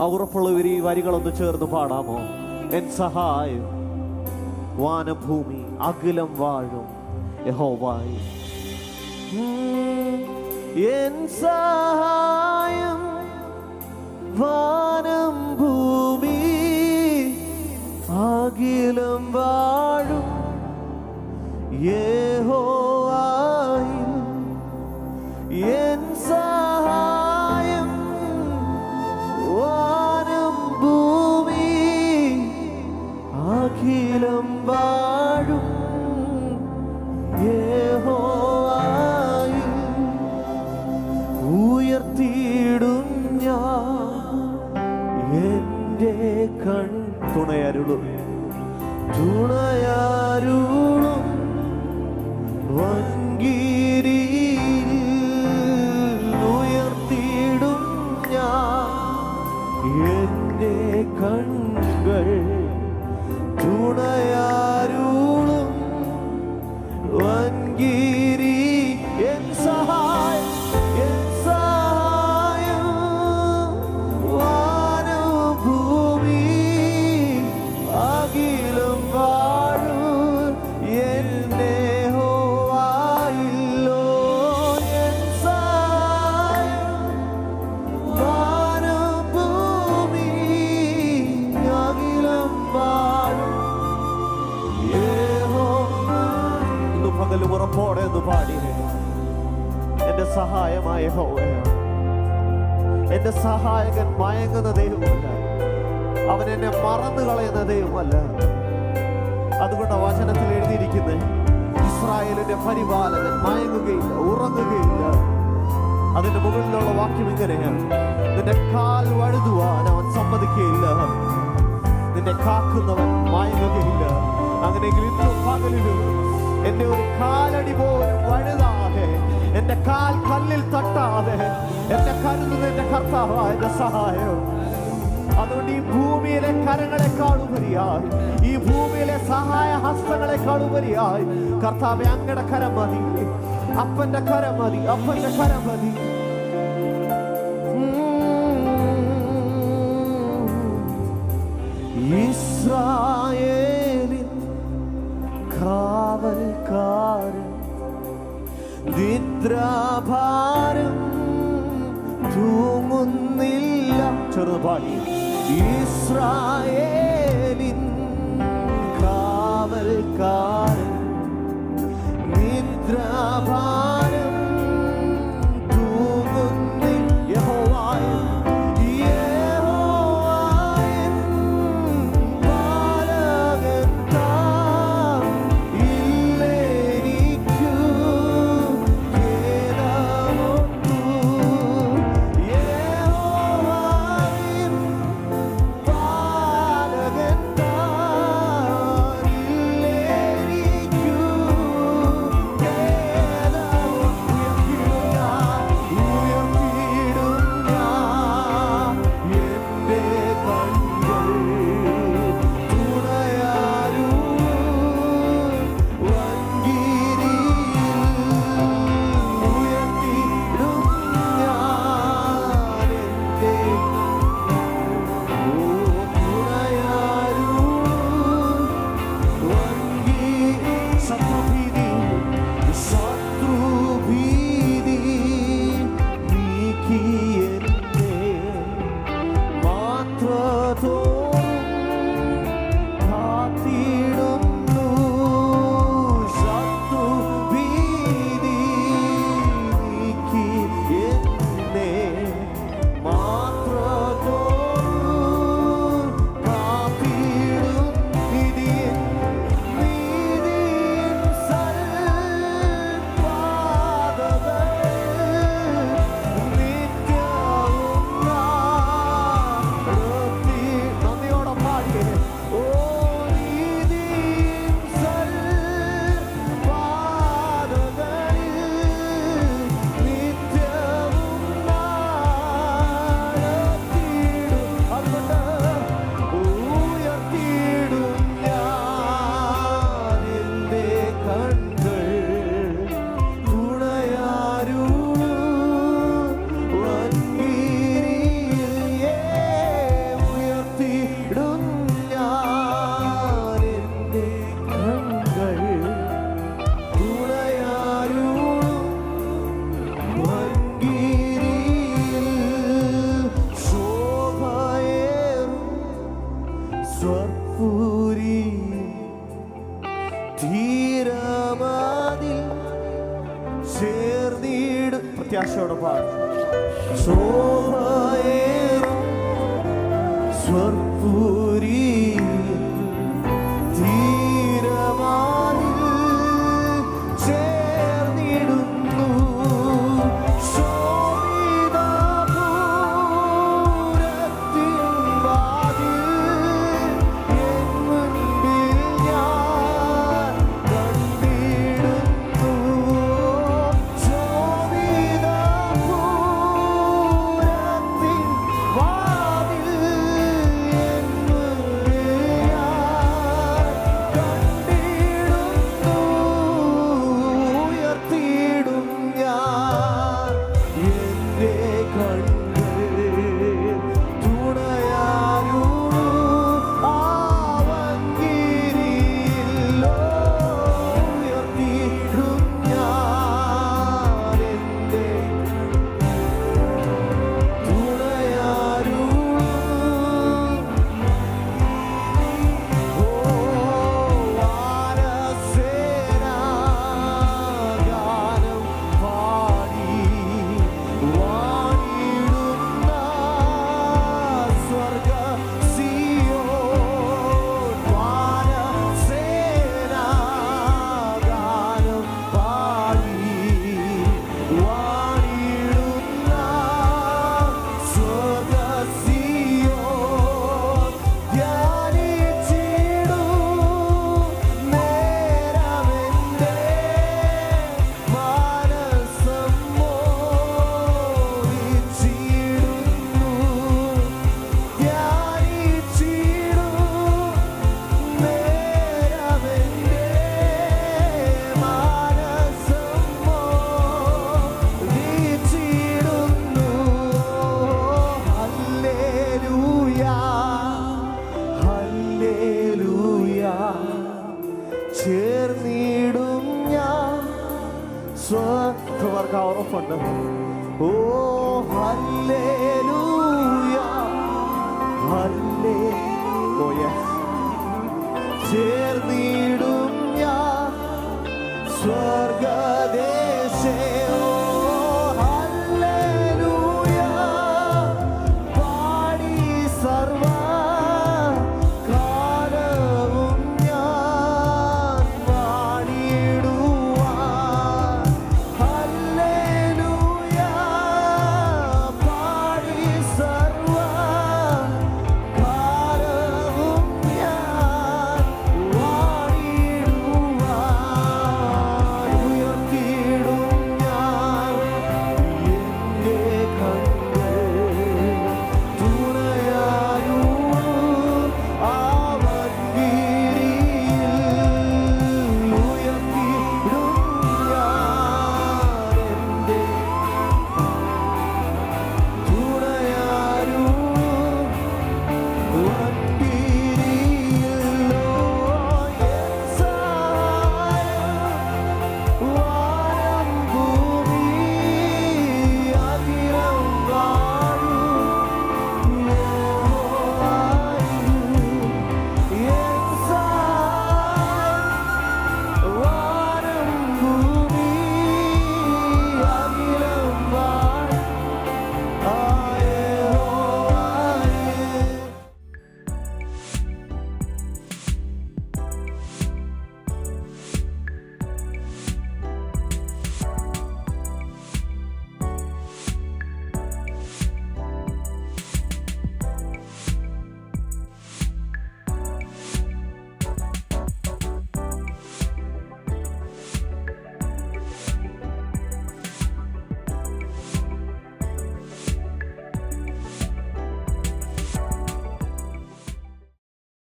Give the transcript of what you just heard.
ആ ഉറപ്പുള്ളവർ ഈ വരികളൊന്ന് ചേർന്ന് പാടാമോ? എൻ സഹായം വാനഭൂമി അഖിലം വാഴും യഹോവായി. എൻ സഹായം വാനം ഭൂമി അഖിലം വാഴും ഉറപ്പോടെ ഒന്ന് പാടി. എന്റെ സഹായമായ ഹോവയാണ് എന്റെ സഹായകൻ മയങ്ങുന്ന ദൈവമല്ല. അവൻ എന്നെ മറന്നു കളയുന്ന ദൈവമല്ല. അതുകൊണ്ട് വചനത്തിൽ എഴുതിയിരിക്കുന്നത് ഇസ്രായേലിന്റെ പരിപാലകൻ മയങ്ങുകയില്ല ഉറങ്ങുകയില്ല. അതിന്റെ മുകളിലുള്ള വാക്യം ഇങ്ങനെയാണ് നിന്റെ കാൽ വഴുതുവാൻ അവൻ സമ്മതിക്കുകയില്ല. നിന്നെ കാക്കുന്നവൻ മയങ്ങുകയില്ല. അങ്ങനെയെങ്കിൽ ഇന്നും പകലിലും എന്റെ ഒരു കാലടി പോലും വഴുതാതെ എന്റെ കാൽ കല്ലിൽ തട്ടാതെ എന്റെ കരുതുന്ന എന്റെ കർത്താവായ സഹായം. അതുകൊണ്ട് ഈ ഭൂമിയിലെ കരങ്ങളെക്കാളുപരിയായി ഈ ഭൂമിയിലെ സഹായ ഹസ്തങ്ങളെക്കാളുപരിയായി കർത്താവെ അങ്ങടെ കരം മതി അപ്പന്റെ കരം മതി അപ്പന്റെ കരം മതി. ഇസ്രായേലിൻ കാവൽക്കാരൻ നിദ്രാഭാരം തൂങ്ങുന്നില്ല. ചെറുത് പാടി. ഇസ്രായേലിൻ കാവൽക്കാരൻ നിദ്രാഭാരം சொற்பூரி. കർത്തവർക്ക് ആ ഉറപ്പുണ്ട്. Oh hallelujah. ഹല്ലേ ഓ യെസ് ചേർന്നിടും ഞാൻ സ്വർഗദേശേ